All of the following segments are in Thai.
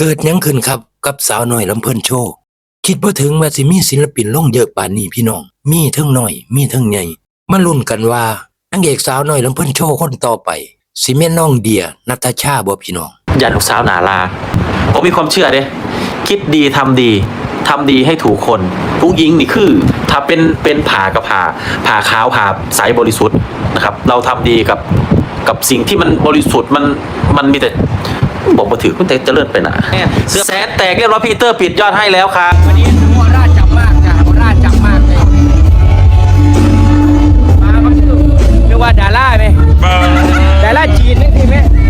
เกิดยังขึ้นครับกับสาวน้อยลำเพิ่นโชว์คิดบ่าถึงว่าสิมีศิลปินลงเยอะป่านนี้พี่น้อง มีทั้งน้อย มีทั้งใหญ่มาลุ้นกันว่านางเอกสาวน้อยลำเพิ่นโชว์คนต่อไปสิแม่นน้องเดียนัทชาบ่พี่น้องอย่าลูกสาวหนาลาผมมีความเชื่อเด้คิดดีทำดีทำดีให้ถูกคนผู้หญิงนี่คือ ถ้าเป็นเป็นผ่ากับผ่าผ่าขาวผ่าใสบริสุทธิ์นะครับ เราทำดีกับกับสิ่งที่มันบริสุทธิ์มันมันมีแต่ บอกมาถือมันแต่เจริญไปหนาเสื้อแสนแตกเรียบร้อยพีเตอร์ปิดยอดให้แล้วครับวันนี้หัวราชจับมากจ้ะหัวราชจับมากเลยมาก็คือเรียกว่าดาราไหมดาราจีนนี่สิไหมไม่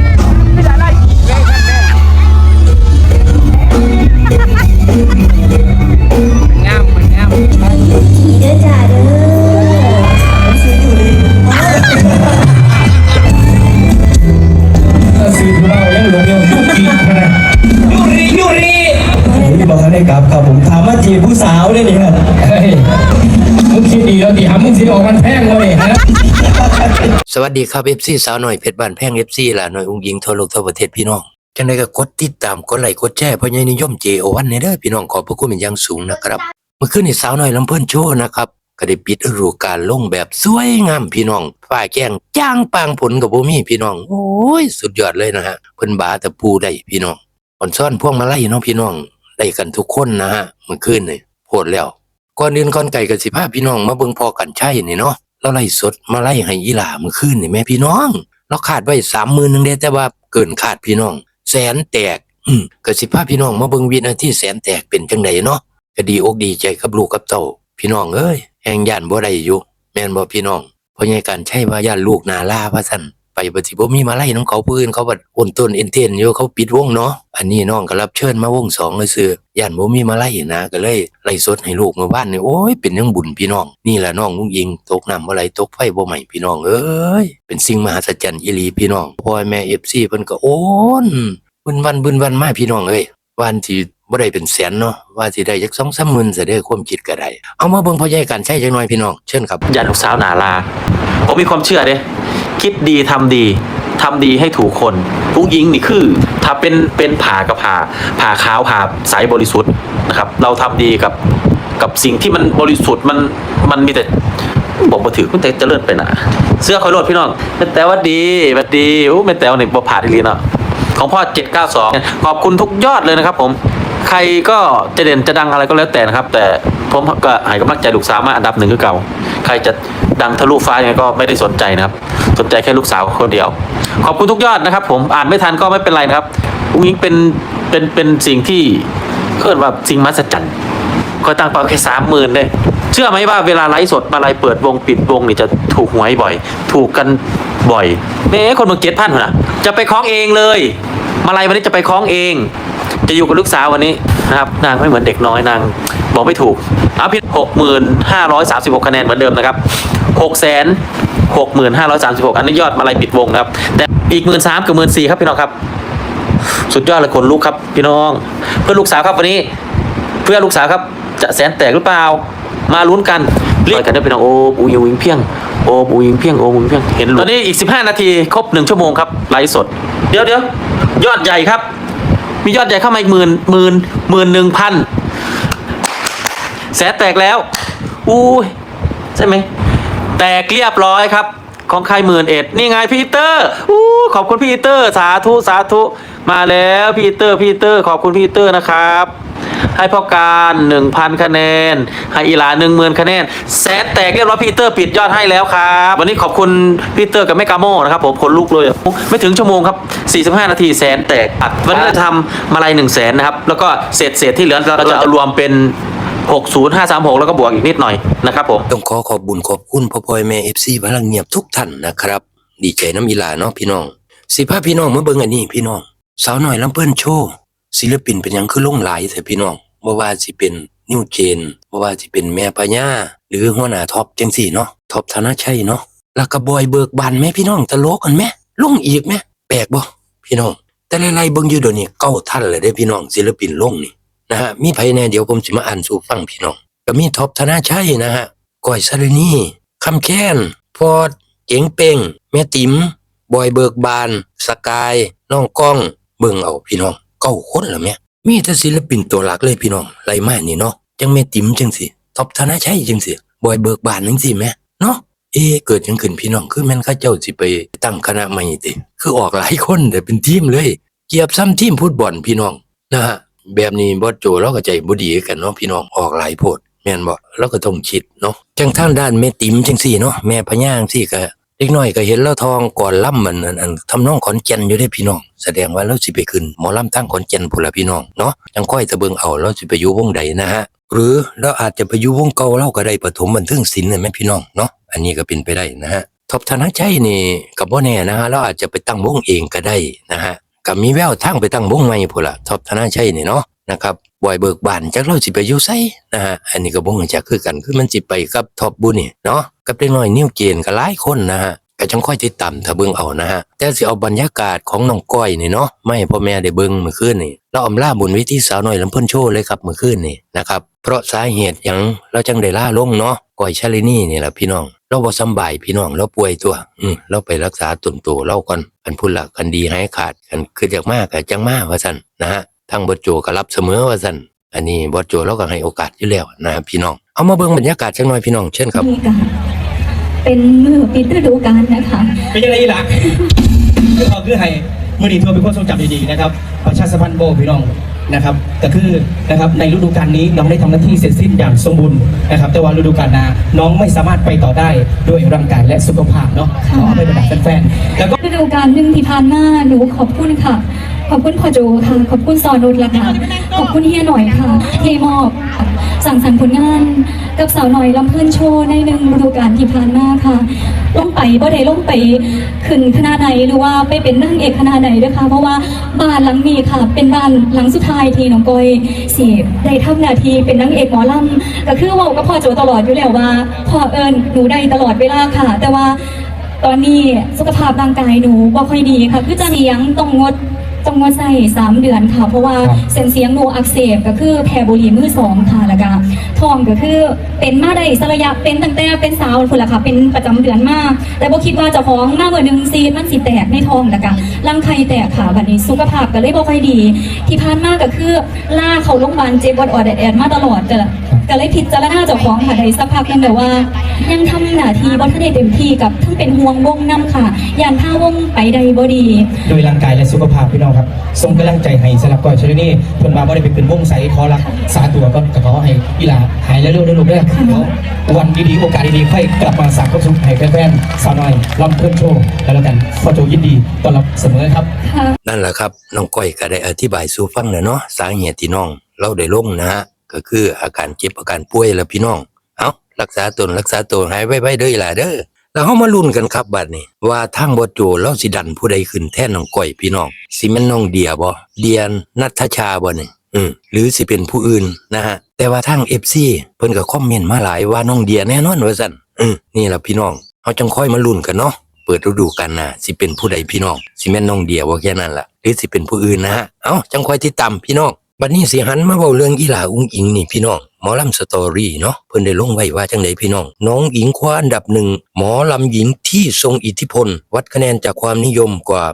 สิออกมันแพงเลยฮะสวัสดีครับ FC สาวหน้อยเพชรบ้านแพง FC ล่ะน้อยอุ้งยิงทั่วโลกทั่วประเทศพี่น้องจังไดก็กดติดตามกดไลค์กดแชร์เพราะใหญ่นิยม JO1 ในเด้อพี่น้องขอบพระคุณเป็นอย่างสูงนะครับ เมื่อคืนนี้สาวหน้อยลำเพิ่นโชว์นะครับก็ได้ปิดฤดูกาลลงแบบสวยงามพี่น้องฝ่ายแก้งจ้างปางผลกับบ่มีพี่น้อง โอ้ย สุดยอดเลยนะฮะเพิ่นบาแต่ปูได้พี่น้องอ่อนซ่อนพวงมาลัยเนาะพี่น้องได้กันทุกคนนะฮะเมื่อคืนนี่โพดแล้ว ก่อนอื่นก่อนไก่กันสิพาพี่น้องมาเบิ่งพอกันใช่นี่เนาะเราไล่สดมาไล่ให้อีหลามื่อคืนนี่แม่พี่น้อง เราคาดไว้สามหมื่นนึงเด้แต่ว่าเกินคาดพี่น้อง แสนแตกอืมก็สิพาพี่น้องมาเบิ่งวินาทีแสนแตกเป็นจังไดเนาะก็ดีอกดีใจกับลูกกับเต้าพี่น้องเอ้ยแหงย่านบ่ได้อยู่แม่นบ่พี่น้องเพราะไงการใช่ว่าย่านลูกนาลาว่าซั่น ไปบ่สิบ่มีมาไล่น้องเขาผู้อื่นเขาบัดโอนต้นเอ็นเทนอยู่เขาปิดวงเนาะอันนี้น้องก็รับเชิญมาวงสองเลยซื่อย่านบ่มีมาไล่นะก็เลยไล่สดให้ลูกเมื่อวานนี่โอ้ยเป็นยังบุญพี่น้อง นี่แหละน้องลุงยิงตกน้ำบ่ไหลตกไฟบ่ไหม้พี่น้องเอ้ยเป็นสิ่งมหัศจรรย์อีหลีพี่น้องพ่อแม่ FC เพิ่นก็โอนบึนวันบึนวันมาพี่น้องเอ้ยวันที่บ่ได้เป็นแสนเนาะว่าสิได้จัก2-3หมื่นซะเด้ความคิดก็ได้ เอามาเบิ่งพ่อใหญ่กันใช้จักหน่อยพี่น้องเชิญครับย่าลูกสาวนาลาผมมีความเชื่อเด้ คิดดีทำดีทำดีให้ถูกคนผู้หญิงนี่คือ ถ้าเป็นเป็นผ่ากับผ่าผ่าขาวผ่าใสบริสุทธิ์นะครับ เราทำดีกับกับสิ่งที่มันบริสุทธิ์มันมันมีแต่บอกมาถือมันแต่เจริญไปนาเสื้อคอยรดพี่น้องแม่แต่ว่าดีวัดดีโอ้แม่แต่ว่าเนี่ยบ่ผ่าดีลีเนาะของพ่อ 792 ขอบคุณทุกยอดเลยนะครับผม ใครก็จะเด่นจะดังอะไรก็แล้วแต่นะครับ แต่ผมก็ให้กำลังใจลูกสาวมาอันดับหนึ่งคือเก่า ใครจะ ดังทะลุฟ้ายังไงก็ไม่ได้สนใจนะครับ สนใจแค่ลูกสาวคนเดียว ขอบคุณทุกยอดนะครับ ผมอ่านไม่ทันก็ไม่เป็นไรนะครับอุ้งอิงเป็นเป็นเป็นสิ่งที่เกิดว่าสิ่งมหัศจรรย์ก็ตั้งเป้าแค่สามหมื่นเลย เชื่อไหมว่าเวลาไลฟ์สดมาไลฟ์เปิดวงปิดวงนี่จะถูกหวยบ่อย ถูกกันบ่อยแม้คนมาเก็ตพันนะจะไปคล้องเองเลย มาลัยวันนี้จะไปคล้องเอง จะอยู่กับลูกสาววันนี้นะครับ นางไม่เหมือนเด็กน้อยนาง บอกไม่ถูกเอาพิษหกหมื่นห้าร้อยสามสิบหกคะแนนเหมือนเดิมนะครับหกแสนหกหมื่นห้าร้อยสามสิบหกอันนี้ยอดมาลัยปิดวงนะครับ แต่อีกหมื่นสามกับหมื่นสี่ครับพี่น้องครับ สุดยอดเลยคนลูกครับพี่น้อง เพื่อลูกสาวครับวันนี้ เพื่อลูกสาวครับจะแสนแตกหรือเปล่า มาลุ้นกันเรียกกันได้พี่น้องโอ้ปูยิงวิงเพียงโอ้ปูยิงเพียงโอ้ปูยิงเพียงเห็นตอนนี้อีก 15 นาทีครบหนึ่งชั่วโมงครับไลฟ์สด เดี๋ยวเดี๋ยวยอดใหญ่ครับ มียอดใหญ่เข้ามาอีกหมื่นหมื่นหมื่นหนึ่งพัน แสแตกแล้วอู้ยใช่ไหมแตกเรียบร้อยครับ ของใครหมื่นเอ็ดนี่ไงพีเตอร์อู้ขอบคุณพีเตอร์ สาธุสาธุมาแล้วพีเตอร์พีเตอร์ ขอบคุณพีเตอร์นะครับ ให้พ่อการหนึ่งพันคะแนน ให้อีหลาหนึ่งหมื่นคะแนนแสนแตกเรียบร้อยพีเตอร์ปิดยอดให้แล้วครับ วันนี้ขอบคุณพีเตอร์กับแม่กาโมนะครับผมคนลุกเลย ไม่ถึงชั่วโมงครับ 45 นาทีแสนแตกอัดวันนี้เราจะทำมาลัยหนึ่งแสนนะครับ แล้วก็เศษเศษที่เหลือเราจะเอารวมเป็น 60536 แล้วก็บวกอีกนิดหน่อยนะครับผม ต้องขอขอบบุญขอบคุณพ่อพ่อยแม่เอฟซีพลังเงียบทุกท่านนะครับ ดีใจน้ำอีหลาเนาะพี่น้อง สิพาพี่น้องมาเบิ่งอันนี้พี่น้อง สาวหน่อยลำเพิ่นโชว์ศิลปินเป็นหยังคือลงหลายแต่พี่น้องบ่ว่าสิเป็นนิวเจนบ่ว่าสิเป็นแม่พญาหรือหัวหน้าท็อปจังสี่เนาะท็อปธนชัยเนาะแล้วก็บอยเบิกบานแม่พี่น้องตลกกันแม่ลงอีกแม่แปลกบ่พี่น้อง แต่ไล่ๆเบิ่งอยู่เดี๋ยวนี้เก้าท่านเลยเด้พี่น้องศิลปินลงนี่ นะฮะมีไผแน่เดี๋ยวผมสิมาอ่านสู่ฟังพี่น้อง ก็มีท็อปธนาชัยนะฮะก้อยสารนีคำแค้นพอดเจ๋งเป่งแม่ติ๋มบอยเบิกบาน สกาย น้องก้อง เบิ่งเอาพี่น้องเก้าคนแล้วแม่มีแต่ศิลปินตัวหลักเลยพี่น้องไล่มากนี่เนาะจังแม่ติ๋มจังสิท็อปธนาชัยจังสิบอยเบิกบานจังสิแม่เนาะเอเกิดจังขึ้นพี่น้องคือแม่นข้าเจ้าสิไปตั้งคณะใหม่ติคือออกหลายคนแต่เป็นทีมเลย เกียบซ้ำทีมฟุตบอลพี่น้องนะฮะ แบบนี้บอสโจเราก็ใจบ่ดีกันเนาะพี่น้องออกหลายโพดแม่นบ่เราก็ต้องคิดเนาะจังทางด้านแม่ติ๋มจังซี่เนาะแม่พญางซี่ก็เด็กน้อยก็เห็นแล้วทองก่อนล่ำมันอันอันทำนองขอนแก่นอยู่ได้พี่น้อง แสดงว่าเราสิไปขึ้นหมอลำทั้งขอนแก่นพุ่นละพี่น้องเนาะจังค่อยตะเบิงเอาเราสิไปอยู่วงใดนะฮะหรือเราอาจจะไปอยู่วงเก่าเราก็ได้ปฐมบันทิงศิลป์น่ะแม่พี่น้องเนาะอันนี้ก็เป็นไปได้นะฮะทบธนชัยนี่ก็บ่แน่นะฮะเราอาจจะไปตั้งวงเองก็ได้นะฮะ ก็มีแววทางไปตั้งวงใหม่พุ่นละท็อปธนาชัยนี่เนาะนะครับบอยเบิกบานจักเราสิไปอยู่ไสนะฮะอันนี้ก็บ่ฮู้จักคือกันคือมันสิไปกับท็อปบุนี่เนาะกับเด็กน้อยนิวเจนก็หลายคนนะฮะก็จังค่อยติดตามถ้าเบิ่งเอานะฮะแต่สิเอาบรรยากาศของน้องก้อยนี่เนาะไม่พ่อแม่ได้เบิ่งเมื่อคืนนี่เราอำลาบุญวิธีสาวน้อยลำเพิ่นโชว์เลยครับเมื่อคืนนี่นะครับเพราะสาเหตุหยังเราจังได้ล่าลงเนาะก้อยชาลินี่นี่แหละพี่น้อง เราบ่สำบายพี่น้องเราป่วยตัว อืมเราไปรักษาตนตัวเราก่อนอันพุ่นละกันดีให้ขาดกันคือจากมากกับจังมาว่าซั่นนะฮะทางบดโจก็รับเสมอว่าซั่นอันนี้บดโจเราก็ให้โอกาสอยู่แล้วนะครับพี่น้องเอามาเบิ่งบรรยากาศจังหน่อยพี่น้องเช่นครับมีการเป็นมือปิดฤดูกาลนะคะเป็นยังไงล่ะคือเขาคือให้มือดีทัวร์เป็นคนทรงจำดีๆนะครับประชาสัมพันธ์โบพี่น้อง นะครับก็คือนะครับในฤดูกาลนี้น้องได้ทำหน้าที่เสร็จสิ้นอย่างสมบูรณ์นะครับ แต่ว่าฤดูกาลหน้าน้องไม่สามารถไปต่อได้ด้วยร่างกายและสุขภาพเนาะขอเอาไปเป็นแบบแฟนๆแล้วก็ฤดูกาลหนึ่งที่ผ่านมาหนูขอบคุณค่ะ ขอบคุณพ่อโจค่ะ ขอบคุณซอนุชละค่ะ ขอบคุณเฮียหน่อยค่ะที่มอบ สั่งสรรค์ผลงานกับสาวหน่อยลำเพื่อนโชว์ในหนึ่งฤดูกาลที่ผ่านมาค่ะลงไปบ่ได้ลงไปขึ้นคณะใดหรือว่าไปเป็นนางเอกคณะใดด้วยค่ะ เพราะว่าบ้านหลังนี้ค่ะ เป็นบ้านหลังสุดท้ายที่น้องก้อยเสิได้ทำหน้าที่เป็นนางเอกหมอลำก็คือว่ากับพ่อโจตลอดอยู่แล้วว่าพ่อเอิญหนูได้ตลอดเวลาค่ะ แต่ว่าตอนนี้สุขภาพร่างกายหนูบ่ค่อยดีค่ะคือจะเสียงต้องงด ต้องงดใส่สามเดือนค่ะ เพราะว่าครับเส้นเสียงหนูอักเสบก็คือแพ้บุหรี่มือสองค่ะแล้วก็ท้องก็คือเป็นมาได้สกระยะเป็นตั้งแต่เป็นสาวพุ่นละค่ะ เป็นประจำเดือนมาก แต่บ่คิดว่าเจะท้องมากกว่าหนึ่งซีดมันสิแตกในท้องแล้วก็รังไข่แตกค่ะบัดนี้สุขภาพก็เลยบ่ค่อยดี ที่ผ่านมาก็คือล่าเขาโรงพยาบาลเจ็บปวดออดแอดมาตลอดแต่ ก็เลยพิจารณาเจ้าของค่ะได้สักพักหนึงแบบว่า ยังทำหน้าที่บ่ทันได้เต็มที่กับทั้งเป็นห่วงวงน้ำค่ะยานท่าวงไปใดบ่ดี โดยร่างกายและสุขภาพพี่น้องครับส่งกำลังใจให้สำหรับก่อยชลินี่เพิ่นมาบ่ได้ไปเป็นวงใสขอรักษาตัวก็ก็ขอให้อีหลาหายเร็วๆเด้อลูกเด้อเดี๋ยววันดีๆโอกาสดีๆค่อยกลับมาสร้างความสุขให้แฟนๆสาวน้อยลำเพิ่นโชว์แล้วแล้วกันพ่อโจยินดีต้อนรับเสมอครับค่ะนั่นแหละครับน้องก้อยก็ได้อธิบายสู่ฟังแล้วเนาะสาเหตุที่น้องเราได้ลงนะฮะ ก็คืออาการเจ็บอาการป่วยแล้วพี่น้อง เอารักษาตนรักษาตัวหายไว้ๆเด้อล่ะเด้อแล้วเฮามาลุ้นกันครับบัดนี้ ว่าทางบทโจเราสิดันผู้ใดขึ้นแท่นน้องก้อยพี่น้องสิแม่นน้องเดียบ่เดียนนัทชาบ่นี่อืมหรือสิเป็นผู้อื่นนะฮะแต่ว่าทาง FC เพิ่นก็คอมเมนต์มาหลายว่าน้องเดียแน่นอนว่าซั่นอืมนี่ล่ะพี่น้องเฮาจังค่อยมาลุ้นกันเนาะเปิดฤดูกาลหน้าสิเป็นผู้ใดพี่น้องสิแม่นน้องเดียว่าแค่นั้นล่ะหรือสิเป็นผู้อื่นนะฮะเอ้าจังคอยติดตามพี่น้อง บัดนี้สิหันมาเว้าเรื่องอีหลาอุ้งอิงนี่พี่น้องหมอลำสตอรี่เนาะเพิ่นได้ลงไว้ว่าจังไดพี่น้อง น้องอิงคว้าอันดับหนึ่งหมอลำหญิงที่ทรงอิทธิพล วัดคะแนนจากความนิยมกว่า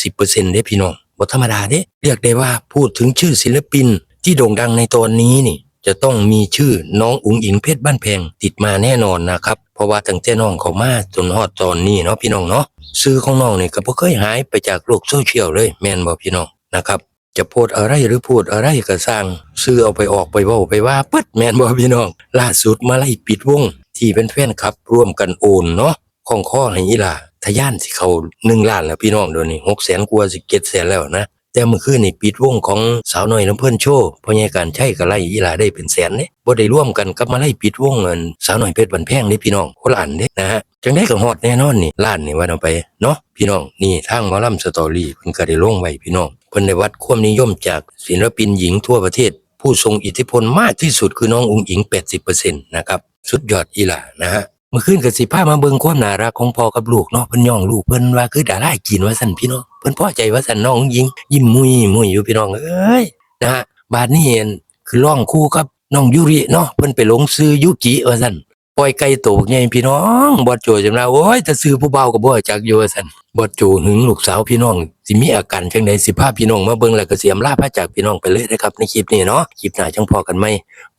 80%เด้พี่น้องบ่ธรรมดาเด้เรียกได้ว่าพูดถึงชื่อศิลปิน ที่โด่งดังในตอนนี้นี่ จะต้องมีชื่อน้องอุ๋งอิงเพชรบ้านแพงติดมาแน่นอนนะครับ เพราะว่าตั้งแต่น้องเขามาจนฮอดตอนนี้เนาะพี่น้องเนาะซื้อของน้องนี่ก็บ่เคยหายไปจากโลกโซเชียลเลยแม่นบ่พี่น้องนะครับ จะโพดอะไรหรือพูดอะไรก็สร้างซื้อเอาไปออกไปเว้าไปว่าปึ๊ดแมนบ่พี่น้อง ล่าสุดมาไล่ปิดวง ที่เป็นแฟนครับ ร่วมกันโอนเนาะของข้อให้อีล่ะทะยานสิเขาหนึ่งล้านแล้วพี่น้องเดี๋ยวนี้หกแสนกว่าสิเกตแสนแล้วนะ แต่เมื่อคืนนี่ปิดวงของสาวน้อยลำเพิ่อนโชว์พ่อใหญ่การใช้ก็ไล่อีหลาได้เป็นแสนเด้บ่ได้ร่วมกันกับมาไล่ปิดวงเงินสาวน้อยเพชรบันแพงเด้พี่น้องคนละอันเด้นะฮะจังได้ก็ฮอดแน่นอนนี่ล้านนี่ว่าเอาไปเนาะพี่น้องนี่ทางหมอลำสตอรี่เพิ่นก็ได้ลงไว้พี่น้องเพิ่นได้วัดความนิยมจากศิลปินหญิงทั่วประเทศ ผู้ทรงอิทธิพลมากที่สุดคือน้องอุ๋งอิง 80%นะครับสุดยอดอีหลานะฮะ เมื่อคืนก็สิพามาเบิ่งความน่ารักของพ่อกับลูกเนาะเพิ่นย่องลูกเพิ่นว่าคือดาราจีนว่าซั่นพี่น้องเพิ่นพอใจว่าซั่นน้องยิงยิ้มมุยมุยอยู่พี่น้องเอ้ยนะฮะบาดนี้เห็นคือร้องคู่กับน้องยูริเนาะเพิ่นไปหลงซื้อยุกิว่าซั่น ปล่อยไก่โตกใหญ่พี่น้องบอดโจจำได้โอ้ยถ้าซื้อผู้เบาก็บ่จักอยู่สันบอดโจหึงลูกสาวพี่น้องสิมีอาการจังไดสิพาพี่น้องมาเบิ่งแล้วก็เสียมลาพระจากพี่น้องไปเลยนะครับในคลิปนี้เนาะคลิปหน้าจังพอกันไหม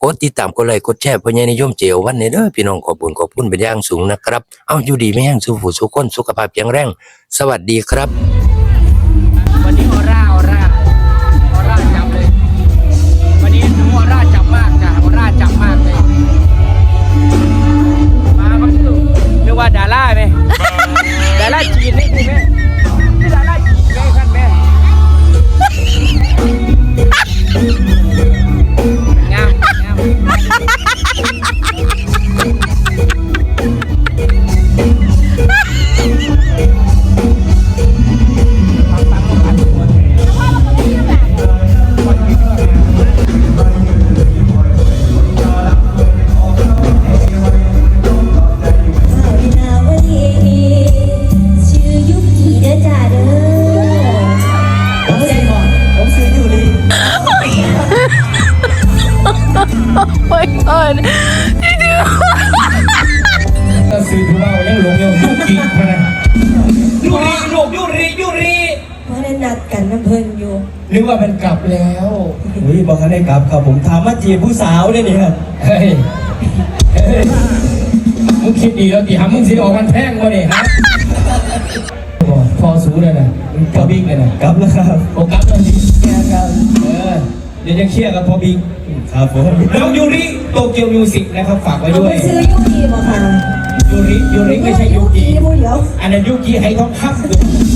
กดติดตามกดไลค์กดแชร์เพื่อใหญ่นิยมเจอวันนี้เด้อพี่น้องขอบคุณขอบคุณเป็นอย่างสูงนะครับ เอาอยู่ดีไม่แห้งสู้ผู้สู้คนสุขภาพแข็งแรง สวัสดีครับ นึกว่ามันกลับแล้วเฮ้ยบอกเขาได้กลับครับผมถามว่าจีบผู้สาวเนี่ยนี่ครับเฮ้ยเฮ้ยมึงคิดดีแล้วตีหามึงสิออกมันแพงวะเนี่ยฮะบอกพอสูเลยนะพอบิ๊กเลยนะกลับแล้วครับผมกลับแล้วสิเคลียร์กันเออเดี๋ยวจะเคลียร์กับพอบิ๊กครับผมน้องยูริโตเกียวมิวสิกนะครับฝากไว้เอาด้วไปยซื้อยูกีมาค่ะยูริยูริไม่ใช่ยูกิพูดเดี๋ยวอันนั้นยูกิให้ทองคำ